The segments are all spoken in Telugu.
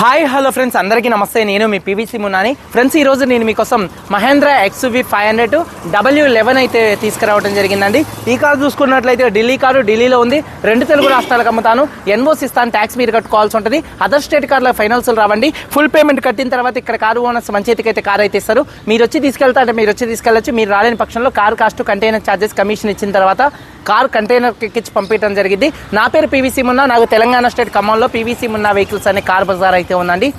Hi hello friends. అందరికీ నమస్తే. నేను మీ పీవీసీ మున్నాని. ఫ్రెండ్స్ ఈ రోజు నేను మీకోసం Mahindra XUV five hundred W eleven అయితే తీసుకురావడం జరిగిందండి. ఈ కారు చూసుకున్నట్లయితే ఢిల్లీ కారు ఢిల్లీలో ఉంది. రెండు తెలుగు రాష్ట్రాలకు అమ్ముతాను. ఎన్ఓసి ఇస్తాను ట్యాక్స్ మీరు కట్టుకోవాల్సి ఉంటుంది. అదర్ స్టేట్ కార్ల ఫైనాన్స్ రావండి. ఫుల్ పేమెంట్ కట్టిన తర్వాత ఇక్కడ కారు ఓనర్స్ మంచి అయితే కారు అయితే ఇస్తారు. మీరు వచ్చి తీసుకెళ్తా అంటే మీరు వచ్చి తీసుకెళ్ళచ్చు. మీరు రాలేని పక్షంలో car cost container charges commission ఇచ్చిన తర్వాత కార్ కంటైనర్ ఎక్కించి పంపించడం జరిగింది. నా పేరు పీవీసీ మున్నా. నాకు తెలంగాణ స్టేట్ ఖమ్మంలో పీవీసీ మున్నా వెహికల్స్ అనే కార్ బజార్ అయితే ఉందండి.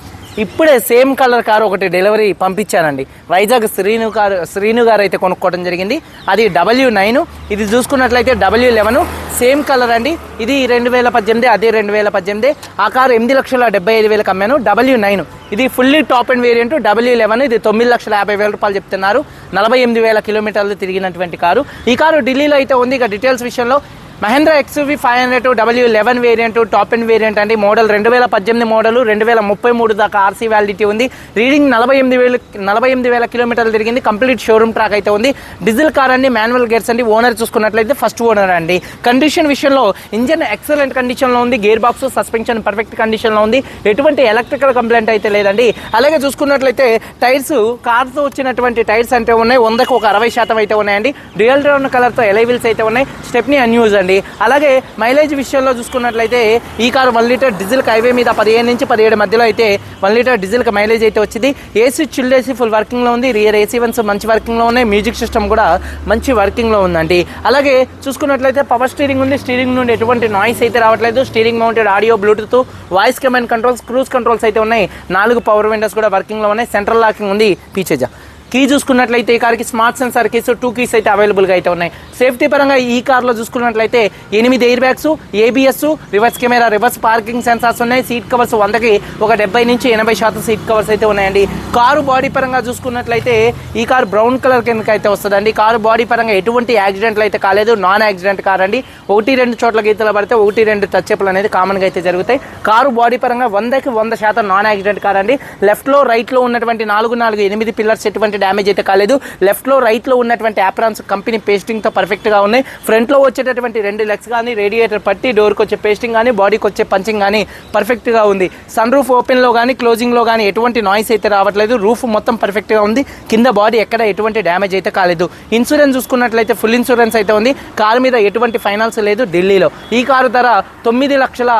ఇప్పుడే సేమ్ కలర్ కారు ఒకటి డెలివరీ పంపించానండి. వైజాగ్ శ్రీను కారు శ్రీను గారు అయితే కొనుక్కోవడం జరిగింది. అది డబ్ల్యూ నైన్ ఇది చూసుకున్నట్లయితే డబ్ల్యూ లెవెన్ సేమ్ కలర్ అండి. ఇది రెండు వేల పద్దెనిమిది అదే రెండు వేల పద్దెనిమిది. ఆ కారు ఎనిమిది లక్షల డెబ్బై ఐదు వేలకు అమ్మాను. డబ్ల్యూ నైన్ ఇది fully top end variant W eleven ఇది తొమ్మిది లక్షల యాభై వేల రూపాయలు చెప్తున్నారు. నలభై ఎనిమిది వేల కిలోమీటర్లు తిరిగినటువంటి కారు. ఈ కారు ఢిల్లీలో అయితే ఉంది. ఇక డీటెయిల్స్ విషయంలో Mahindra XUV five hundred W eleven variant top end variant అండి. మోడల్ రెండు వేల పద్దెనిమిది మోడల్ రెండు వేల ముప్పై మూడు దాకా ఆర్సీ వ్యాలిడిటీ ఉంది. రీడింగ్ నలభై ఎనిమిది వేలు నలభై ఎనిమిది వేల కిలోమీటర్లు తిరిగింది. కంప్లీట్ షోరూమ్ ట్రాక్ అయితే ఉంది. డీజిల్ కార్ అండి మాన్యువల్ గేర్స్ అండి. ఓనర్ చూసుకున్నట్లయితే ఫస్ట్ ఓనర్ అండి. కండిషన్ విషయంలో ఇంజన్ ఎక్సలెంట్ కండిషన్లో ఉంది. గేర్ బాక్స్ సస్పెన్షన్ పర్ఫెక్ట్ కండిషన్లో ఉంది. ఎటువంటి ఎలక్ట్రికల్ కంప్లైంట్ అయితే లేదండి. అలాగే చూసుకున్నట్లయితే టైర్స్ కార్తో వచ్చినటువంటి టైర్స్ అంటే ఉన్నాయి. వందకు ఒక అరవై శాతం అయితే ఉన్నాయండి. డ్యూయల్ టోన్ కలర్తో ఎలైవిల్స్ అయితే ఉన్నాయి. స్టెప్ని అన్యూజ్ అండి. అలాగే మైలేజ్ విషయంలో చూసుకున్నట్లయితే ఈ car one litre diesel highway మీద పదిహేను నుంచి పదిహేడు మధ్యలో అయితే వన్ లీటర్ డీజిల్కి మైలేజ్ అయితే వచ్చింది. ఏసీ చిల్డ్ ఏసీ ఫుల్ వర్కింగ్లో ఉంది. రియర్ ఏసీ వన్స్ మంచి వర్కింగ్లో ఉన్నాయి. మ్యూజిక్ సిస్టమ్ కూడా మంచి వర్కింగ్లో ఉందండి. అలాగే చూసుకున్నట్లయితే పవర్ స్టీరింగ్ ఉంది. స్టీరింగ్ నుండి ఎటువంటి నాయిస్ అయితే రావట్లేదు. Steering mounted audio Bluetooth voice command controls cruise controls అయితే ఉన్నాయి. నాలుగు పవర్ విండోస్ కూడా వర్కింగ్లో ఉన్నాయి. సెంట్రల్ లాకింగ్ ఉంది. పీచేజా కీ చూసుకున్నట్లయితే ఈ కార్కి smart sensor keys two keys అయితే అవైలబుల్గా అయితే ఉన్నాయి. సేఫ్టీ పరంగా ఈ కార్లో చూసుకున్నట్లయితే ఎనిమిది air bags ABS reverse camera reverse parking sensors ఉన్నాయి. సీట్ కవర్స్ వందకి ఒక డెబ్బై నుంచి ఎనభై శాతం సీట్ కవర్స్ అయితే ఉన్నాయండి. కారు బాడీ పరంగా చూసుకున్నట్లయితే ఈ కారు బ్రౌన్ కలర్ కిందకి అయితే వస్తుందండి. కారు బాడీ పరంగా ఎటువంటి యాక్సిడెంట్లు అయితే కాలేదు. నాన్ యాక్సిడెంట్ కార్ అండి. ఒకటి రెండు చోట్ల గీతలు పడితే ఒకటి రెండు టచ్అప్లు అనేది కామన్గా అయితే జరుగుతాయి. కారు బాడీ పరంగా వందకి వంద శాతం నాన్ యాక్సిడెంట్ కార్ అండి. లెఫ్ట్లో రైట్లో ఉన్నటువంటి నాలుగు నాలుగు ఎనిమిది పిల్లర్స్ ఎటువంటి డ్యామేజ్ అయితే కాలేదు. లెఫ్ట్లో రైట్లో ఉన్నటువంటి యాప్రాన్స్ కంపెనీ పేస్టింగ్తో పర్ఫెక్ట్గా ఉన్నాయి. ఫ్రంట్లో వచ్చేటటువంటి రెండు లెగ్స్ కానీ రేడియేటర్ పట్టి డోర్కి వచ్చే పేస్టింగ్ కానీ బాడీకి వచ్చే పంచింగ్ కానీ పర్ఫెక్ట్గా ఉంది. సన్ రూఫ్ ఓపెన్లో కానీ క్లోజింగ్లో కానీ ఎటువంటి నాయిస్ అయితే రావట్లేదు. రూఫ్ మొత్తం పర్ఫెక్ట్గా ఉంది. కింద బాడీ ఎక్కడ ఎటువంటి డ్యామేజ్ అయితే కాలేదు. ఇన్సూరెన్స్ చూసుకున్నట్లయితే ఫుల్ ఇన్సూరెన్స్ అయితే ఉంది. కారు మీద ఎటువంటి ఫైనాన్స్ లేదు ఢిల్లీలో. ఈ కారు ధర తొమ్మిది లక్షల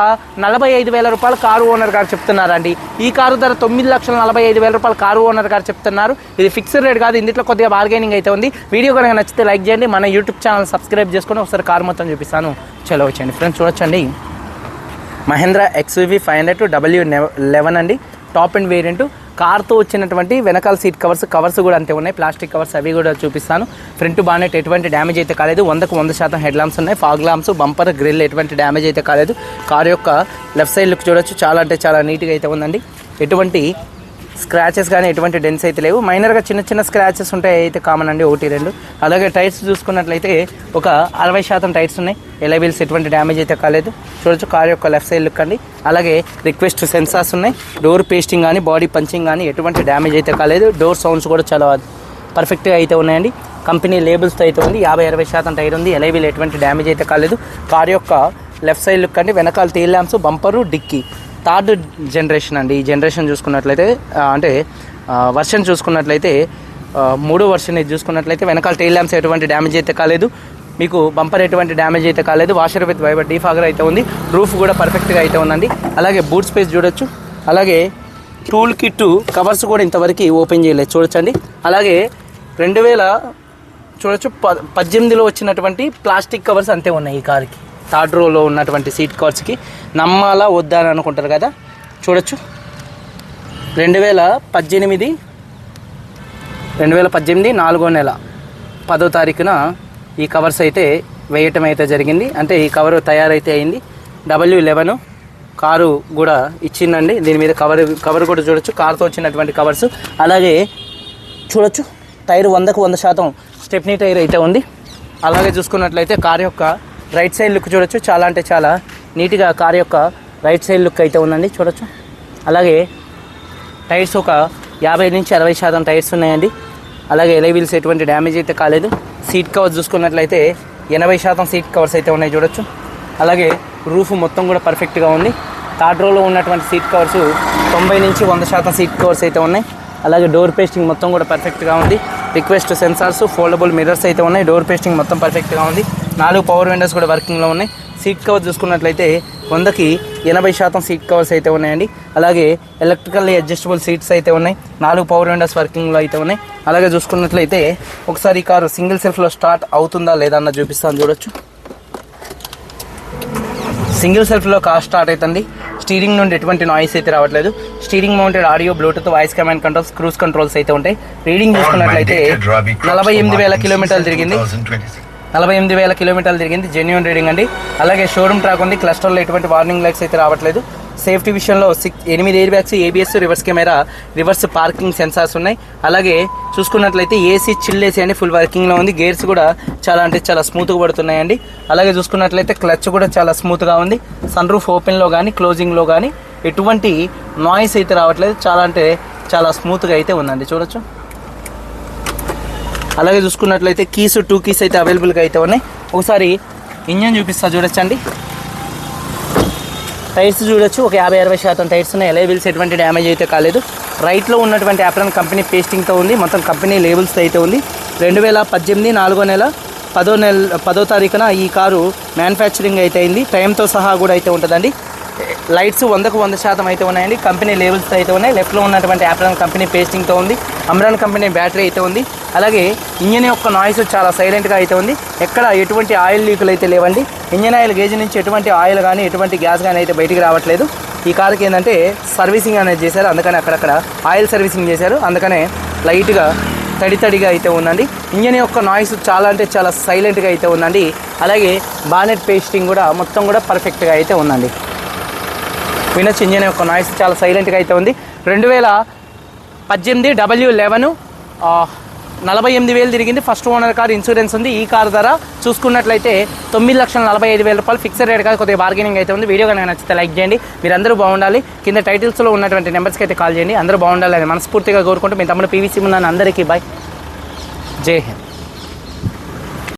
నలభై ఐదు వేల రూపాయలు కారు ఓనర్ గారు చెప్తున్నారండి. ఈ కారు ధర తొమ్మిది లక్షల నలభై ఐదు వేల రూపాయలు కారు ఓనర్ గారు చెప్తున్నారు. ఇది ఫిక్స్ ఫిక్స్డ్ రేట్ కాదు. ఇందులో కొద్దిగా బార్గెనింగ్ అయితే ఉంది. వీడియో కనుక నచ్చితే లైక్ చేయండి. మన యూట్యూబ్ ఛానల్ సబ్స్క్రైబ్ చేసుకొని ఒకసారి కారు మొత్తం చూపిస్తాను. చలో వచ్చండి ఫ్రెండ్స్ చూడొచ్చండి. Mahindra XUV five hundred W eleven అండి. టాప్ అండ్ వేరియంట్ కార్తో వచ్చినటువంటి వెనకాల సీట్ కవర్స్ కవర్స్ కూడా అంతే ఉన్నాయి. ప్లాస్టిక్ కవర్స్ అవి కూడా చూపిస్తాను. ఫ్రంట్ బానెట్ ఎటువంటి డ్యామేజ్ అయితే కాలేదు. వందకు వంద శాతం హెడ్ లాంప్స్ ఉన్నాయి. ఫాగ్ లాంప్స్ బంపర్ గ్రిల్ ఎటువంటి డ్యామేజ్ అయితే కాలేదు. కార్ యొక్క లెఫ్ట్ సైడ్ లుక్ చూడొచ్చు. చాలా అంటే చాలా నీట్గా అయితే ఉందండి. ఎటువంటి స్క్రాచెస్ కానీ ఎటువంటి డెన్స్ అయితే లేవు. మైనర్గా చిన్న చిన్న స్క్రాచెస్ ఉంటాయి అయితే కామన్ అండి ఒకటి రెండు. అలాగే టైర్స్ చూసుకున్నట్లయితే ఒక అరవై శాతం టైర్స్ ఉన్నాయి. ఎలైబిల్స్ ఎటువంటి డ్యామేజ్ అయితే కాలేదు. చూడొచ్చు కార్ యొక్క లెఫ్ట్ సైడ్ లుక్ అండి. అలాగే రిక్వెస్ట్ సెన్సార్స్ ఉన్నాయి. డోర్ పేస్టింగ్ కానీ బాడీ పంచింగ్ కానీ ఎటువంటి డ్యామేజ్ అయితే కాలేదు. డోర్ సౌండ్స్ కూడా చాలా పర్ఫెక్ట్గా అయితే ఉన్నాయండి. కంపెనీ లేబుల్స్తో అయితే ఉంది. యాభై అరవై శాతం టైర్ ఉంది. ఎలైబిల్ ఎటువంటి డ్యామేజ్ అయితే కాలేదు. కార్ యొక్క లెఫ్ట్ సైడ్ లుక్ అండి. వెనకాల tail lamps bumper dicky. Third generation అండి. ఈ జనరేషన్ చూసుకున్నట్లయితే అంటే వర్షన్ చూసుకున్నట్లయితే మూడో వర్షన్ ఇది చూసుకున్నట్లయితే వెనకాల టెయిల్ ల్యాంప్స్ ఎటువంటి డ్యామేజ్ అయితే కాలేదు. మీకు బంపర్ ఎటువంటి డ్యామేజ్ అయితే కాలేదు. వాషర్ విత్ వైబర్ డీఫాగర్ అయితే ఉంది. రూఫ్ కూడా పర్ఫెక్ట్గా అయితే ఉందండి. అలాగే బూట్ స్పేస్ చూడొచ్చు. అలాగే టూల్ కిట్ కవర్స్ కూడా ఇంతవరకు ఓపెన్ చేయలేదు. చూడొచ్చండి. అలాగే రెండు వేల చూడొచ్చు ప పద్దెనిమిదిలో వచ్చినటువంటి ప్లాస్టిక్ కవర్స్ అంతే ఉన్నాయి ఈ కార్కి థర్డ్ రోలో ఉన్నటువంటి సీట్ కవర్స్కి నమ్మాలా వద్దా అని అనుకుంటారు కదా? చూడొచ్చు. రెండు వేల పద్దెనిమిది రెండు వేల పద్దెనిమిది నాలుగో నెల పదో తారీఖున ఈ కవర్స్ అయితే వేయటం అయితే జరిగింది. అంటే ఈ కవర్ తయారైతే అయింది. డబ్ల్యూ లెవెన్ కారు కూడా ఇచ్చిందండి. దీని మీద కవర్ కవర్ కూడా చూడొచ్చు. కారుతో వచ్చినటువంటి కవర్స్. అలాగే చూడొచ్చు. టైర్ వందకు వంద శాతం స్టెప్నీ టైర్ అయితే ఉంది. అలాగే చూసుకున్నట్లయితే కార్ యొక్క రైట్ సైడ్ లుక్ చూడొచ్చు. చాలా అంటే చాలా నీట్గా కార్ యొక్క రైట్ సైడ్ లుక్ అయితే ఉందండి. చూడొచ్చు. అలాగే టైర్స్ ఒక యాభై నుంచి అరవై శాతం టైర్స్ ఉన్నాయండి. అలాగే ఎలై వీల్స్ ఎటువంటి డ్యామేజ్ అయితే కాలేదు. సీట్ కవర్స్ చూసుకున్నట్లయితే ఎనభై శాతం సీట్ కవర్స్ అయితే ఉన్నాయి చూడొచ్చు. అలాగే రూఫ్ మొత్తం కూడా పర్ఫెక్ట్గా ఉంది. థర్డ్ రోలో ఉన్నటువంటి సీట్ కవర్స్ తొంభై నుంచి వంద శాతం సీట్ కవర్స్ అయితే ఉన్నాయి. అలాగే డోర్ పేస్టింగ్ మొత్తం కూడా పర్ఫెక్ట్గా ఉంది. రిక్వెస్ట్ సెన్సార్స్ ఫోల్డబుల్ మిర్రర్స్ అయితే ఉన్నాయి. డోర్ పేస్టింగ్ మొత్తం పర్ఫెక్ట్గా ఉంది. నాలుగు పవర్ విండోస్ కూడా వర్కింగ్లో ఉన్నాయి. సీట్ కవర్ చూసుకున్నట్లయితే వందకి ఎనభై శాతం సీట్ కవర్స్ అయితే ఉన్నాయండి. అలాగే ఎలక్ట్రికల్లీ అడ్జస్టబుల్ సీట్స్ అయితే ఉన్నాయి. నాలుగు పవర్ విండోస్ వర్కింగ్లో అయితే ఉన్నాయి. అలాగే చూసుకున్నట్లయితే ఒకసారి ఈ కారు సింగిల్ సెల్ఫ్లో స్టార్ట్ అవుతుందా లేదా అన్న చూపిస్తాను చూడొచ్చు. సింగిల్ సెల్ఫ్లో కార్ స్టార్ట్ అవుతుంది. స్టీరింగ్ నుండి ఎటువంటి నాయిస్ అయితే రావట్లేదు. Steering mounted audio Bluetooth voice command controls cruise controls అయితే ఉంటాయి. రీడింగ్ చూసుకున్నట్లయితే నలభై ఎనిమిది వేల కిలోమీటర్లు తిరిగింది. నలభై ఎనిమిది వేల కిలోమీటర్లు తిరిగింది. జెన్యున్ రీడింగ్ అండి. అలాగే షోరూమ్ ట్రాక్ ఉంది. క్లస్టర్లో ఎటువంటి వార్నింగ్ లైట్స్ అయితే రావట్లేదు. సేఫ్టీ విషయంలో సిక్స్ ఎనిమిది air bags ABS reverse camera reverse parking sensors ఉన్నాయి. అలాగే చూసుకున్నట్లయితే ఏసీ చిల్ ఏసీ అని ఫుల్ వర్కింగ్లో ఉంది. గేర్స్ కూడా చాలా అంటే చాలా స్మూత్గా పడుతున్నాయండి. అలాగే చూసుకున్నట్లయితే క్లచ్ కూడా చాలా స్మూత్గా ఉంది. సన్ రూఫ్ ఓపెన్లో కానీ క్లోజింగ్లో కానీ ఎటువంటి నాయిస్ అయితే రావట్లేదు. చాలా అంటే చాలా స్మూత్గా అయితే ఉందండి. చూడొచ్చు. అలాగే చూసుకున్నట్లయితే కీస్ టూ కీస్ అయితే అవైలబుల్గా అయితే ఉన్నాయి. ఒకసారి ఇంజన్ చూపిస్తా చూడొచ్చండి. టైర్స్ చూడొచ్చు ఒక యాభై అరవై శాతం టైర్స్ ఉన్నాయి. ఎలా ఎటువంటి డ్యామేజ్ అయితే కాలేదు. రైట్లో ఉన్నటువంటి యాప్రాన్ కంపెనీ పేస్టింగ్తో ఉంది. మొత్తం కంపెనీ లేబుల్స్తో అయితే ఉంది. రెండు వేల పద్దెనిమిది నాలుగో నెల పదో నెల పదో తారీఖున ఈ కారు మ్యానుఫ్యాక్చరింగ్ అయితే అయింది. టైంతో సహా కూడా అయితే ఉంటుందండి. లైట్స్ వందకు వంద శాతం అయితే ఉన్నాయండి. కంపెనీ లేబుల్స్ అయితే ఉన్నాయి. లెఫ్ట్లో ఉన్నటువంటి యాప్రాన్ కంపెనీ పేస్టింగ్తో ఉంది. అమ్రాన్ కంపెనీ బ్యాటరీ అయితే ఉంది. అలాగే ఇంజన్ యొక్క నాయిస్ చాలా సైలెంట్గా అయితే ఉంది. ఎక్కడ ఎటువంటి ఆయిల్ లీకులు అయితే లేవండి. ఇంజన్ ఆయిల్ గేజ్ నుంచి ఎటువంటి ఆయిల్ కానీ ఎటువంటి గ్యాస్ కానీ అయితే బయటికి రావట్లేదు. ఈ కార్కి ఏంటంటే సర్వీసింగ్ అనేది చేశారు. అందుకని అక్కడక్కడ ఆయిల్ సర్వీసింగ్ చేశారు. అందుకనే లైట్గా తడి తడిగా అయితే ఉందండి. ఇంజన్ యొక్క నాయిస్ చాలా అంటే చాలా సైలెంట్గా అయితే ఉందండి. అలాగే బానెట్ పేస్టింగ్ కూడా మొత్తం కూడా పర్ఫెక్ట్గా అయితే ఉందండి. వినొచ్చు ఇంజన్ యొక్క నాయిస్ చాలా సైలెంట్గా అయితే ఉంది. రెండు వేల పద్దెనిమిది డబ్ల్యూ లెవెన్ నలభై ఎనిమిది వేలు తిరిగింది. ఫస్ట్ ఓనర్ కార్ ఇన్సూరెన్స్ ఉంది. ఈ కార్ ధర చూసుకున్నట్లయితే తొమ్మిది లక్షల నలభై ఐదు వేల రూపాయలు ఫిక్స్డ్ రేట్ కాదు. కొద్దిగా బార్గెనింగ్ అయితే ఉంది. వీడియో కనుక నచ్చితే లైక్ చేయండి. మీరు అందరూ బాగుండాలి. కింద టైటిల్స్లో ఉన్నటువంటి నెంబర్స్కి అయితే కాల్ చేయండి. అందరూ బాగుండాలి అని మనస్ఫూర్తిగా కోరుకుంటూ మీ తమ్ముడు పీవీసీ ఉందని అందరికీ బాయ్ జై హింద్.